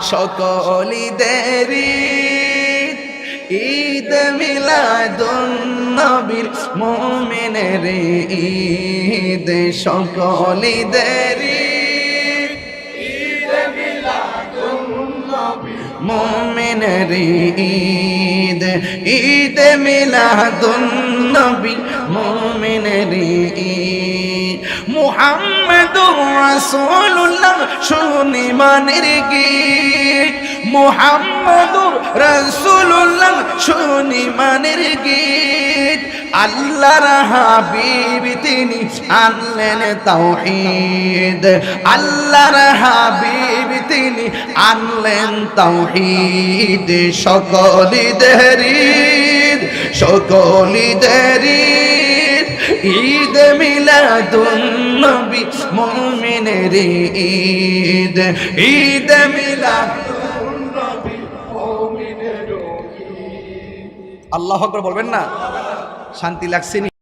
সকলিদের ঈদ মিলাদুন নবীর মোমেনের ঈদ সকলিদের মোমেনের ঈদ ঈদ মিলাদুন নবী মোমেনের ঈদ। মুহাম্মদুর রাসূলুল্লাহ শুনি মানের গীত। মুহাম্মদুর রাসূলুল্লাহ, শুনি মানের গীত। আল্লাহর হাবিব, তিনি আনলেন তাওহীদ। আল্লাহর হাবিব, তিনি আনলেন তাওহীদ। সকলিদের ঈদ সকলিদের ঈদ ঈদ মিলাদুন নবী মুমিনের ঈদ। ঈদ ঈদ আল্লাহ আকবার বলবেন না? শান্তি লাগছে